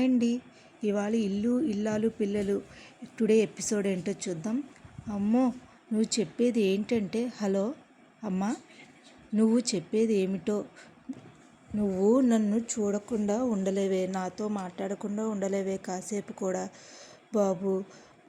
Hi అండి ఇవాళ ఇల్లు ఇల్లాలు పిల్లలు. టుడే ఎపిసోడ్ ఏంటో చూద్దాం. అమ్మో నువ్వు చెప్పేది ఏంటంటే హలో అమ్మా నువ్వు చెప్పేది ఏమిటో. నువ్వు నన్ను చూడకుండా ఉండలేవే నాతో మాట్లాడకుండా ఉండలేవే కాసేపు కూడా. బాబు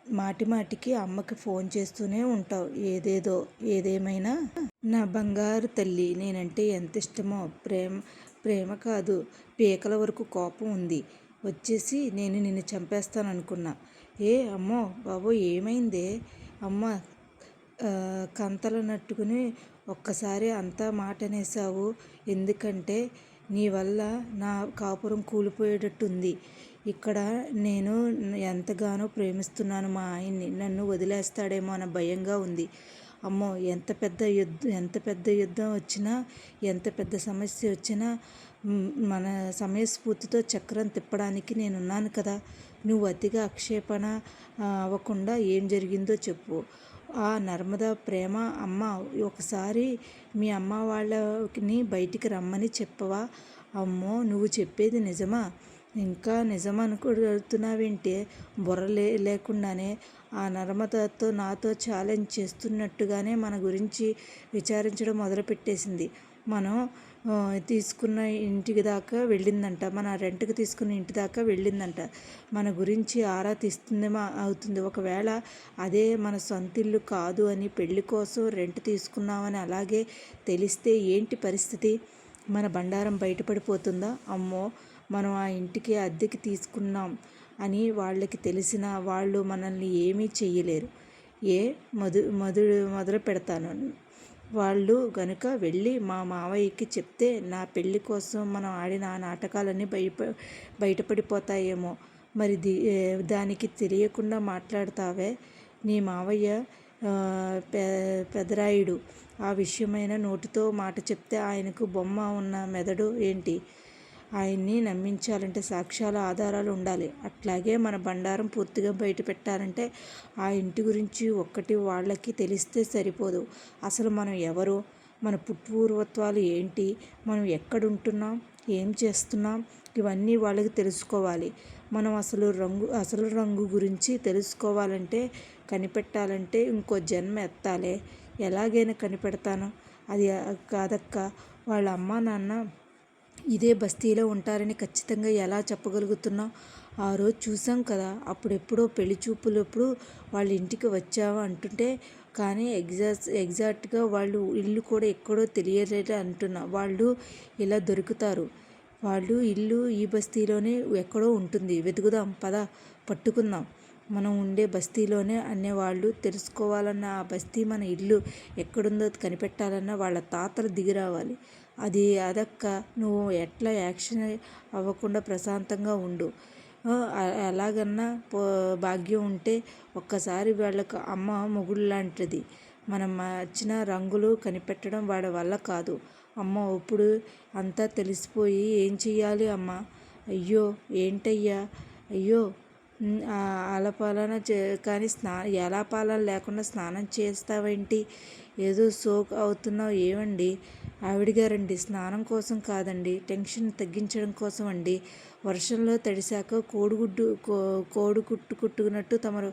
మాటి మాటికి అమ్మకి ఫోన్ చేస్తూనే ఉంటావు. ఏదేదో ఏదేమైనా. నా బంగారు తల్లి నేనంటే ఎంత ఇష్టమో. ప్రేమ ప్రేమ కాదు పీకల వరకు కోపం ఉంది. వచ్చేసి నేను నిన్ను చంపేస్తాను అనుకున్నా ఏ అమ్మో బాబు ఏమైందే? అమ్మ కంతలు నట్టుకుని ఒక్కసారి అంతా మాట అనేసావు ఎందుకంటే నీ వల్ల నా కాపురం కూలిపోయేటట్టుంది. ఇక్కడ నేను ఎంతగానో ప్రేమిస్తున్నాను మా ఆయన్ని. నన్ను వదిలేస్తాడేమో అన్న భయంగా ఉంది. అమ్మో ఎంత పెద్ద యుద్ధం ఎంత పెద్ద యుద్ధం వచ్చినా ఎంత పెద్ద సమస్య వచ్చినా మన సమయస్ఫూర్తితో చక్రం తిప్పడానికి నేనున్నాను కదా. నువ్వు అతిగా ఆక్షేపణ అవ్వకుండా ఏం జరిగిందో చెప్పు. ఆ నర్మద ప్రేమ అమ్మ ఒకసారి మీ అమ్మ వాళ్ళని బయటికి రమ్మని చెప్పవా? అమ్మో నువ్వు చెప్పేది నిజమా? ఇంకా నిజం అనుకుంటున్నావేంటి బుర్ర లే లేకుండానే ఆ నర్మదతో నాతో ఛాలెంజ్ చేస్తున్నట్టుగానే మన గురించి విచారించడం మొదలుపెట్టేసింది. మనం తీసుకున్న ఇంటికి దాకా వెళ్ళిందంట. మన రెంట్కి తీసుకున్న ఇంటి దాకా వెళ్ళిందంట. మన గురించి ఆరా తీస్తుందేమో అవుతుంది. ఒకవేళ అదే మన సొంత ఇల్లు కాదు అని పెళ్ళి కోసం రెంట్ తీసుకున్నామని అలాగే తెలిస్తే ఏంటి పరిస్థితి? మన బండారం బయటపడిపోతుందా? అమ్మో మనం ఆ ఇంటికి అద్దెకి తీసుకున్నాం అని వాళ్ళకి తెలిసిన వాళ్ళు మనల్ని ఏమీ చెయ్యలేరు. ఏ? మధు మొదలు మొదలు పెడతాను వాళ్ళు గనుక వెళ్ళి మా మావయ్యకి చెప్తే నా పెళ్ళి కోసం మనం ఆడిన ఆ నాటకాలన్నీ బయట బయటపడిపోతాయేమో. మరి ది దానికి తెలియకుండా మాట్లాడతావే? నీ మావయ్య పె పెదరాయుడు ఆ విషయమైన నోటితో మాట చెప్తే ఆయనకు బొమ్మ ఉన్న మెదడు ఏంటి? ఆయన్ని నమ్మించాలంటే సాక్ష్యాల ఆధారాలు ఉండాలి. అట్లాగే మన బండారం పూర్తిగా బయట పెట్టాలంటే ఆ ఇంటి గురించి ఒక్కటి వాళ్ళకి తెలిస్తే సరిపోదు. అసలు మనం ఎవరు? మన పుట్టుపూర్వత్వాలు ఏంటి? మనం ఎక్కడుంటున్నాం? ఏం చేస్తున్నాం? ఇవన్నీ వాళ్ళకి తెలుసుకోవాలి. మనం అసలు రంగు అసలు రంగు గురించి తెలుసుకోవాలంటే కనిపెట్టాలంటే ఇంకో జన్మ ఎత్తాలే. ఎలాగైనా కనిపెడతాను. అది కాదక్క వాళ్ళ అమ్మ నాన్న ఇదే బస్తీలో ఉంటారని ఖచ్చితంగా ఎలా చెప్పగలుగుతున్నావు ఆ రోజు చూసాం కదా అప్పుడెప్పుడో పెళ్ళి చూపులప్పుడు వాళ్ళ ఇంటికి వచ్చావా అంటుంటే కానీ ఎగ్జాక్ట్ ఎగ్జాక్ట్గా వాళ్ళు ఇల్లు కూడా ఎక్కడో తెలియలేదు అంటున్నా. వాళ్ళు ఇలా దొరుకుతారు. వాళ్ళు ఇల్లు ఈ బస్తీలోనే ఎక్కడో ఉంటుంది. వెతుకుదాం పద పట్టుకుందాం. మనం ఉండే బస్తీలోనే అనేవాళ్ళు తెలుసుకోవాలన్న ఆ బస్తీ మన ఇల్లు ఎక్కడుందో కనిపెట్టాలన్న వాళ్ళ తాతలు దిగి రావాలి. అది అదక్క నువ్వు ఎట్లా యాక్షన్ అవ్వకుండా ప్రశాంతంగా ఉండు. ఎలాగన్నా భాగ్యం ఉంటే ఒక్కసారి వాళ్ళకు అమ్మ మొగుడు లాంటిది. మనం వచ్చిన రంగులు కనిపెట్టడం వాడి వల్ల కాదు. అమ్మ ఇప్పుడు అంతా తెలిసిపోయి ఏం చెయ్యాలి అమ్మ? అయ్యో ఏంటయ్యా? అయ్యో ఆలపాలన చే కానీ స్నా ఎలాపాలన లేకుండా స్నానం చేస్తావేంటి? ఏదో సోక్ అవుతున్నావు ఏమండి? ఆవిడ గారండి స్నానం కోసం కాదండి టెన్షన్ తగ్గించడం కోసం అండి. వర్షంలో తడిశాక కోడిగుడ్డు కో కోడి కుట్టు కుట్టుకున్నట్టు తమరు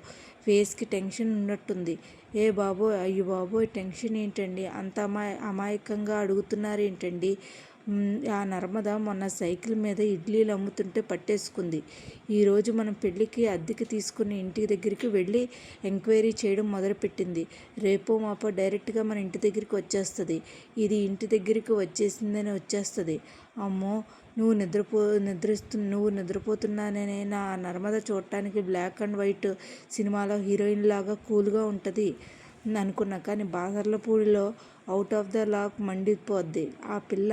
ఫేస్కి టెన్షన్ ఉన్నట్టుంది. ఏ బాబోయ్ అయ్యో బాబోయ్ టెన్షన్ ఏంటండి? అంత అమాయ అమాయకంగా అడుగుతున్నారు ఏంటండి ఆ నర్మద మొన్న సైకిల్ మీద ఇడ్లీలు అమ్ముతుంటే పట్టేసుకుంది. ఈరోజు మనం పెళ్ళికి అద్దెకి తీసుకుని ఇంటి దగ్గరికి వెళ్ళి ఎంక్వైరీ చేయడం మొదలుపెట్టింది. రేపో మాపో డైరెక్ట్గా మన ఇంటి దగ్గరికి వచ్చేస్తుంది. ఇది ఇంటి దగ్గరికి వచ్చేసిందని వచ్చేస్తుంది. అమ్మో నువ్వు నిద్రపో నిద్రిస్తు నువ్వు నిద్రపోతున్నాననే నా నర్మద చూడటానికి బ్లాక్ అండ్ వైట్ సినిమాలో హీరోయిన్ లాగా కూల్గా ఉంటుంది అనుకున్నా. కానీ బాసర్లపూడిలో అవుట్ ఆఫ్ ద లాక్ మండిపోద్ది. ఆ పిల్ల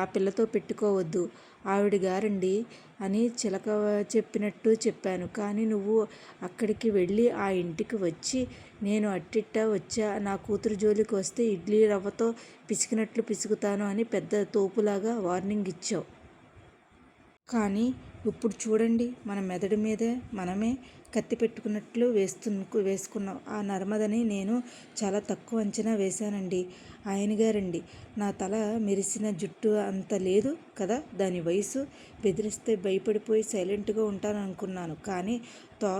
ఆ పిల్లతో పెట్టుకోవద్దు. ఆవిడ గారండి అని చిలక చెప్పినట్టు చెప్పాను. కానీ నువ్వు అక్కడికి వెళ్ళి ఆ ఇంటికి వచ్చి నేను అట్టిట్ట వచ్చా. నా కూతురు జోలికి వస్తే ఇడ్లీ రవ్వతో పిసికినట్లు పిసుకుతాను అని పెద్ద తోపులాగా వార్నింగ్ ఇచ్చావు. కానీ ఇప్పుడు చూడండి మన మెదడు మీదే మనమే కత్తి పెట్టుకున్నట్లు వేస్తు వేసుకున్నాం. ఆ నర్మదని నేను చాలా తక్కువ అంచనా వేశానండి. ఆయన గారండి నా తల మెరిసిన జుట్టు అంత లేదు కదా? దాని వయసు బెదిరిస్తే భయపడిపోయి సైలెంట్గా ఉంటాను అనుకున్నాను కానీ తో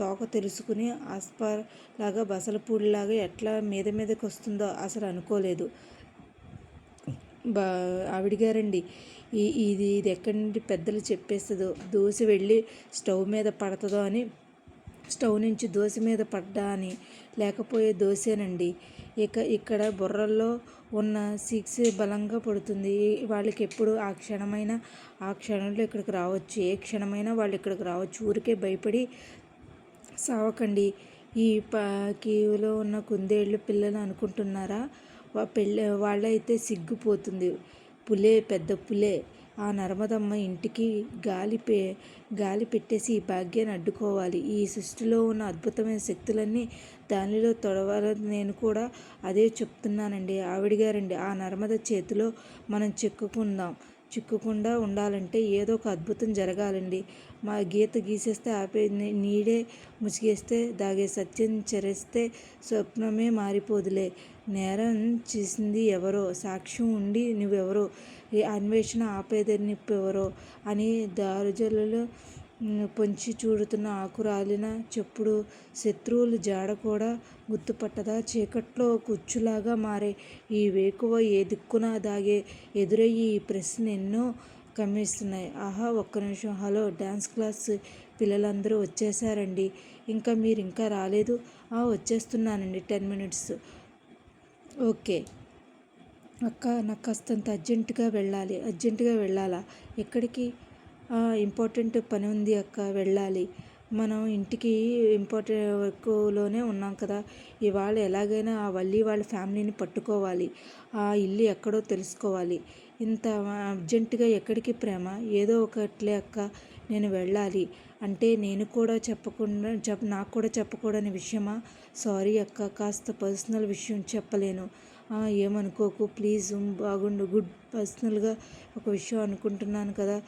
తోక తెలుసుకుని ఆస్పాలాగా బసలపూడిలాగా ఎట్లా మీద మీదకి వస్తుందో అసలు అనుకోలేదు. బా ఆవిడ గారండి ఈ ఇది ఇది ఎక్కడి నుండి పెద్దలు చెప్పేస్తుందో దోశ వెళ్ళి స్టవ్ మీద పడుతుందో అని స్టవ్ నుంచి దోశ మీద పడ్డా అని లేకపోయే దోశేనండి. ఇక ఇక్కడ బుర్రల్లో ఉన్న సిక్స్ బలంగా పడుతుంది. వాళ్ళకి ఎప్పుడు ఆ క్షణమైన ఆ క్షణంలో ఇక్కడికి రావచ్చు. ఏ క్షణమైనా వాళ్ళు ఇక్కడికి రావచ్చు. ఊరికే భయపడి సావకండి. ఈ పా ఉన్న కుందేళ్ళు పిల్లలు అనుకుంటున్నారా? పెళ్ళి వాళ్ళైతే సిగ్గుపోతుంది. పులే పెద్ద పులే. ఆ నర్మదమ్మ ఇంటికి గాలి పే గాలి పెట్టేసి ఈ భాగ్యాన్ని అడ్డుకోవాలి. ఈ సృష్టిలో ఉన్న అద్భుతమైన శక్తులన్నీ దానిలో తొడవాలని నేను కూడా అదే చెప్తున్నానండి. ఆవిడ గారండి ఆ నర్మద చేతిలో మనం చిక్కుకుందాం. చిక్కకుండా ఉండాలంటే ఏదో ఒక అద్భుతం జరగాలండి. మా గీత గీసేస్తే ఆపే నీడే ముసిగేస్తే దాగే సత్యం చెరేస్తే స్వప్నమే మారిపోదులే. నేరం చేసింది ఎవరో? సాక్ష్యం ఉండి నువ్వెవరో? ఈ అన్వేషణ ఆపేదనిప్పెవరో అని దారుజలలో పొంచి చూడుతున్న ఆకురాలిన చెప్పుడు శత్రువులు జాడ కూడా గుర్తుపట్టదా? చీకట్లో కుచ్చులాగా మారే ఈ వేకువ ఏ దిక్కున దాగే ఎదురయ్యి ఈ ప్రశ్న ఎన్నో కమ్మిస్తున్నాయి. ఆహా ఒక్క నిమిషం. హలో డ్యాన్స్ క్లాస్ పిల్లలందరూ వచ్చేసారండి. ఇంకా మీరు ఇంకా రాలేదు? వచ్చేస్తున్నానండి. Ten minutes. ఓకే. అక్క నాకు కాస్తంత అర్జెంటుగా వెళ్ళాలి. అర్జెంటుగా వెళ్ళాలా? ఎక్కడికి? ఇంపార్టెంట్ పని ఉంది అక్క వెళ్ళాలి. మనం ఇంటికి ఇంపార్టెంట్ వర్క్లోనే ఉన్నాం కదా. ఇవాళ ఎలాగైనా ఆ వల్లి వాళ్ళ ఫ్యామిలీని పట్టుకోవాలి. ఆ ఇల్లు ఎక్కడో తెలుసుకోవాలి. ఇంత అర్జెంటుగా ఎక్కడికి ప్రేమ? ఏదో ఒకట్లే అక్క. నేను వెళ్ళాలి. అంటే నేను కూడా చెప్పకుండా చెప్ నాకు కూడా చెప్పకూడని విషయమా? సారీ అక్క కాస్త పర్సనల్ విషయం చెప్పలేను. ఏమనుకోకు ప్లీజ్ బాగుండు గుడ్ పర్సనల్గా ఒక విషయం అనుకుంటున్నాను కదా.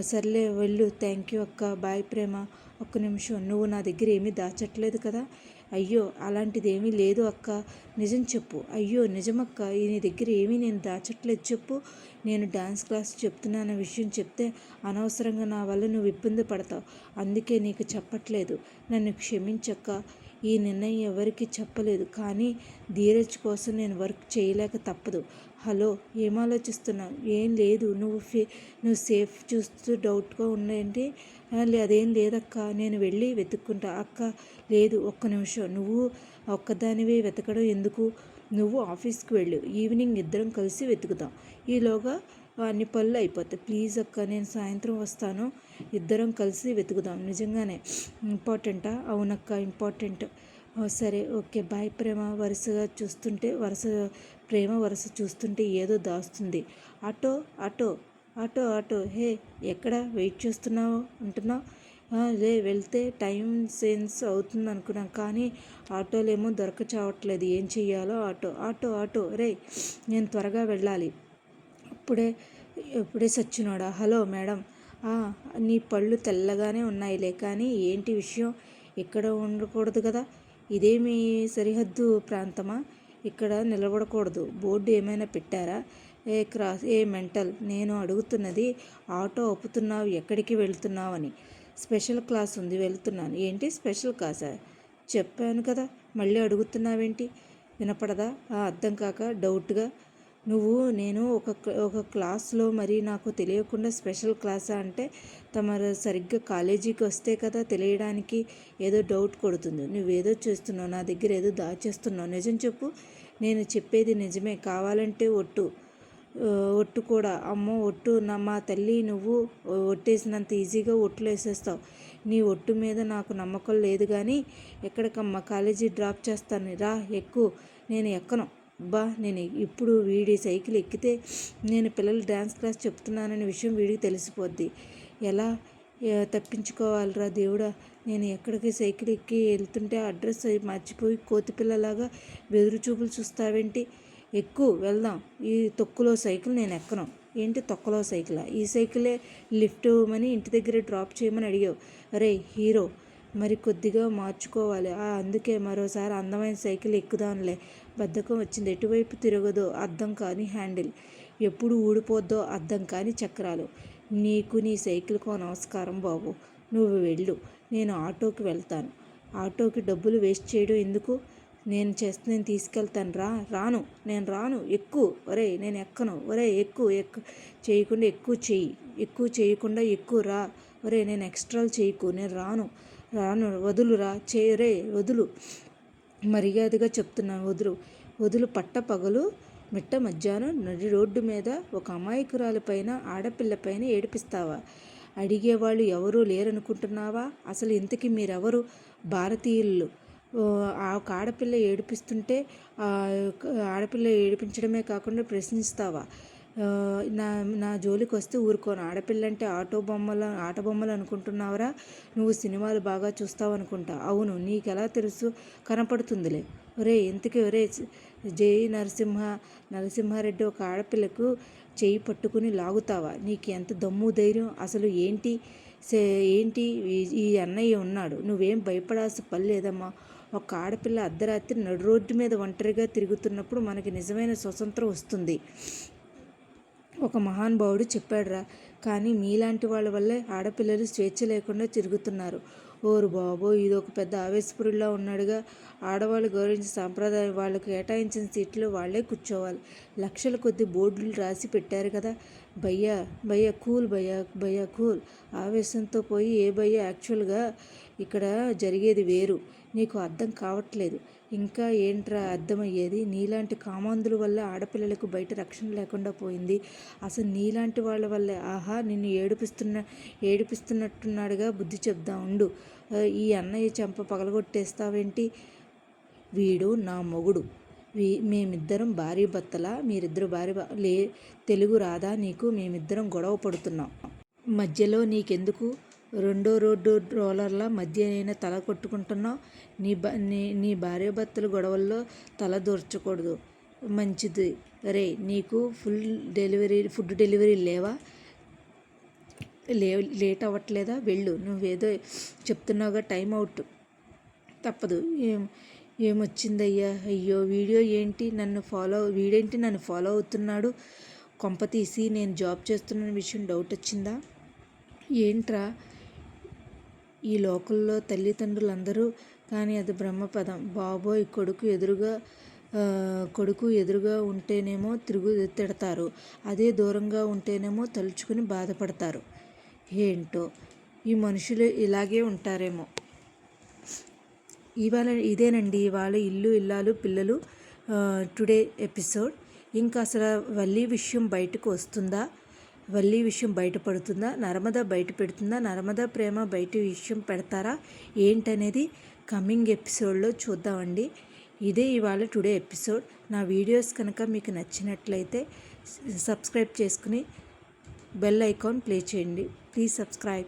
సర్లే వెళ్ళు. థ్యాంక్ యూ అక్క. బాయ్ ప్రేమ. ఒక్క నిమిషం. నువ్వు నా దగ్గర ఏమీ దాచట్లేదు కదా? అయ్యో అలాంటిది ఏమీ లేదు అక్క. నిజం చెప్పు. అయ్యో నిజమక్క. నీ దగ్గర ఏమీ నేను దాచట్లేదు చెప్పు. నేను డ్యాన్స్ క్లాస్ చెప్తున్నాన విషయం చెప్తే అనవసరంగా నా వల్ల నువ్వు ఇబ్బంది పడతావు. అందుకే నీకు చెప్పట్లేదు. నన్ను క్షమించక్క. ఈ నిర్ణయం ఎవరికి చెప్పలేదు. కానీ ధీరజ్ కోసం నేను వర్క్ చేయలేక తప్పదు. హలో ఏం ఆలోచిస్తున్నావు? ఏం లేదు. నువ్వు ఫే నువ్వు సేఫ్ చూస్తూ డౌట్గా ఉండేంటి అదేం లేదక్క. నేను వెళ్ళి వెతుక్కుంటా. అక్క లేదు ఒక్క నిమిషం. నువ్వు ఒక్కదానివే వెతకడం ఎందుకు? నువ్వు ఆఫీస్కి వెళ్ళు. ఈవినింగ్ ఇద్దరం కలిసి వెతుకుదాం. ఈలోగా అన్ని పనులు అయిపోతాయి. ప్లీజ్ అక్క నేను సాయంత్రం వస్తాను. ఇద్దరం కలిసి వెతుకుదాం. నిజంగానే ఇంపార్టెంటా? అవునక్క ఇంపార్టెంట్. సరే ఓకే. బాయ్ ప్రేమ వరుసగా చూస్తుంటే వరుస ప్రేమ వరుస చూస్తుంటే ఏదో దాస్తుంది. Auto auto auto auto. హే ఎక్కడ వెయిట్ చేస్తున్నావు? అంటున్నావు లే వెళ్తే టైం సెన్స్ అవుతుంది అనుకున్నాం కానీ ఆటోలేమో దొరక చావట్లేదు ఏం చెయ్యాలో ఆటో. Auto auto. రే నేను త్వరగా వెళ్ళాలి. అప్పుడే ఇప్పుడే సచ్చినోడా? Hello madam. నీ పళ్ళు తెల్లగానే ఉన్నాయిలే కానీ ఏంటి విషయం? ఇక్కడ ఉండకూడదు కదా? ఇదేమి సరిహద్దు ప్రాంతమా? ఇక్కడ నిలబడకూడదు. బోర్డు ఏమైనా పెట్టారా? ఏ క్రాస్ ఏ మెంటల్. నేను అడుగుతున్నది ఆటో ఆపుతున్నావు ఎక్కడికి వెళ్తున్నావు అని స్పెషల్ క్లాస్ ఉంది వెళ్తున్నాను. ఏంటి స్పెషల్ క్లాసా? చెప్పాను కదా మళ్ళీ అడుగుతున్నావేంటి? వినపడదా? అర్థం కాక డౌట్గా నువ్వు నేను ఒక ఒక క్లాస్లో మరి నాకు తెలియకుండా స్పెషల్ క్లాసా అంటే తమరు సరిగ్గా కాలేజీకి వస్తే కదా తెలియడానికి ఏదో డౌట్ కొడుతుంది. నువ్వేదో చేస్తున్నావు నా దగ్గర ఏదో దాచేస్తున్నావు. నిజం చెప్పు నేను చెప్పేది నిజమే. కావాలంటే ఒట్టు. ఒట్టు కూడా. అమ్మో ఒట్టు నా మా తల్లి నువ్వు ఒట్టేసినంత ఈజీగా ఒట్లు వేసేస్తావు. నీ ఒట్టు మీద నాకు నమ్మకం లేదు కానీ ఎక్కడికమ్మా కాలేజీ డ్రాప్ చేస్తాను. రా ఎక్కువ నేను ఎక్కను. బా నేను ఇప్పుడు వీడి సైకిల్ ఎక్కితే నేను పిల్లలు డ్యాన్స్ క్లాస్ చెప్తున్నాననే విషయం వీడికి తెలిసిపోద్ది. ఎలా తప్పించుకోవాలిరా దేవుడా? నేను ఎక్కడికి సైకిల్ ఎక్కి వెళ్తుంటే అడ్రస్ మర్చిపోయి కోతిపిల్లలాగా బెదురు చూపులు చూస్తావేంటి? ఎక్కువ వెళ్దాం. ఈ తొక్కులో సైకిల్ నేను ఎక్కను. ఏంటి తొక్కలో సైకిల్? ఈ సైకిలే లిఫ్ట్ ఇవ్వమని ఇంటి దగ్గర డ్రాప్ చేయమని అడిగావు. అరే హీరో మరి కొద్దిగా మార్చుకోవాలి. అందుకే మరోసారి అందమైన సైకిల్ ఎక్కుదానులే బద్ధకం వచ్చింది. ఎటువైపు తిరగదో అర్థం కాని హ్యాండిల్. ఎప్పుడు ఊడిపోద్దో అర్థం కాని చక్రాలు. నీకు నీ సైకిల్కో నమస్కారం బాబు. నువ్వు వెళ్ళు. నేను ఆటోకి వెళ్తాను. ఆటోకి డబ్బులు వేస్ట్ చేయడం ఎందుకు? నేను చేస్తే నేను తీసుకెళ్తాను రా రాను నేను రాను ఎక్కువ ఒరే నేను ఎక్కను ఒరే ఎక్కువ ఎక్కు చేయకుండా ఎక్కువ చెయ్యి ఎక్కువ చేయకుండా ఎక్కువ రా ఒరే నేను ఎక్స్ట్రాలు చేయకు నేను రాను రాను వదులురా చేయరే వదులు మర్యాదగా చెప్తున్నాను వదులు వదులు పట్ట పగలు మిట్ట మధ్యాహ్నం నడి రోడ్డు మీద ఒక అమాయకురాలి పైన ఏడిపిస్తావా? అడిగేవాళ్ళు ఎవరూ లేరనుకుంటున్నావా? అసలు ఇంతకీ మీరెవరు? భారతీయులు. ఒక ఆడపిల్ల ఏడిపిస్తుంటే ఆడపిల్ల ఏడిపించడమే కాకుండా ప్రశ్నిస్తావా? నా నా జోలికి వస్తే ఊరుకోను. ఆడపిల్ల అంటే ఆటో బొమ్మల ఆట బొమ్మలు అనుకుంటున్నావురా? నువ్వు సినిమాలు బాగా చూస్తావు అనుకుంటా అవును నీకెలా తెలుసు? కనపడుతుందిలే. ఒరే ఇంతకీ ఒరే జై నరసింహ నరసింహారెడ్డి ఒక ఆడపిల్లకు చేయి పట్టుకుని లాగుతావా? నీకు ఎంత దమ్ము ధైర్యం? అసలు ఏంటి? ఏంటి? ఈ అన్నయ్య ఉన్నాడు. నువ్వేం భయపడాల్సిన పని లేదమ్మా. ఒక ఆడపిల్ల అర్ధరాత్రి నడు రోడ్డు మీద ఒంటరిగా తిరుగుతున్నప్పుడు మనకి నిజమైన స్వతంత్రం వస్తుంది. ఒక మహానుభావుడు చెప్పాడురా కానీ మీలాంటి వాళ్ళ వల్లే ఆడపిల్లలు స్వేచ్ఛ లేకుండా తిరుగుతున్నారు. ఓరు బాబో ఇది ఒక పెద్ద ఆవేశపురుల్లా ఉన్నాడుగా. ఆడవాళ్ళు గౌరవించే సాంప్రదాయం వాళ్ళకు కేటాయించిన సీట్లు వాళ్ళే కూర్చోవాలి. లక్షల కొద్ది బోర్డులు రాసి పెట్టారు కదా. భయ్యా భయ్యా కూల్ భయ్యా భయ్యా కూల్. ఆవేశంతో పోయి ఏ భయ్యా యాక్చువల్గా ఇక్కడ జరిగేది వేరు. నీకు అర్థం కావట్లేదు. ఇంకా ఏంట్రా అర్థమయ్యేది? నీలాంటి కామాంధుల వల్ల ఆడపిల్లలకు బయట రక్షణ లేకుండా పోయింది. అసలు నీలాంటి వాళ్ళ వల్లే. ఆహా నిన్ను ఏడిపిస్తున్న ఏడిపిస్తున్నట్టున్నాడుగా బుద్ధి చెప్దా ఉండు. ఈ అన్నయ్య చెంప పగలగొట్టేస్తావేంటి? వీడు నా మొగుడు. మేమిద్దరం భార్య భర్తలా మీరిద్దరు భార్య లే తెలుగు రాదా నీకు? మేమిద్దరం గొడవ పడుతున్నాం. మధ్యలో నీకెందుకు? రెండో రోడ్డు రోలర్ల మధ్య నేను తల కొట్టుకుంటున్నావు? నీ బ నీ నీ భార్యాభర్తల గొడవల్లో తల దూర్చకూడదు. మంచిది. రే నీకు ఫుల్ డెలివరీ ఫుడ్ డెలివరీ లేవా? లే లేట్ అవ్వట్లేదా? వెళ్ళు. నువ్వేదో చెప్తున్నావుగా టైం అవుట్. తప్పదు. ఏమొచ్చిందయ్యా? అయ్యో వీడియో ఏంటి? నన్ను ఫాలో వీడేంటి నన్ను ఫాలో అవుతున్నాడు? కొంప తీసి నేను జాబ్ చేస్తున్న విషయం డౌట్ వచ్చిందా? ఏంట్రా? ఈ లోకల్లో తల్లిదండ్రులందరూ కానీ అది బ్రహ్మపదం. బాబోయ్ కొడుకు ఎదురుగా కొడుకు ఎదురుగా ఉంటేనేమో తిరుగు తిడతారు. అదే దూరంగా ఉంటేనేమో తలుచుకుని బాధపడతారు. ఏంటో? ఈ మనుషులు ఇలాగే ఉంటారేమో. ఇవాళ ఇదేనండి ఇవాళ ఇల్లు ఇల్లాలు పిల్లలు టుడే ఎపిసోడ్. ఇంకా అసలు వల్లి విషయం బయటకు వస్తుందా? వల్లి విషయం బయటపడుతుందా? నర్మద బయట పెడుతుందా? నర్మద ప్రేమ బయట విషయం పెడతారా? ఏంటనేది కమింగ్ ఎపిసోడ్లో చూద్దామండి. ఇదే ఇవాళ టుడే ఎపిసోడ్. నా వీడియోస్ కనుక మీకు నచ్చినట్లయితే సబ్స్క్రైబ్ చేసుకుని బెల్ ఐకాన్ ప్లే చేయండి. Please subscribe.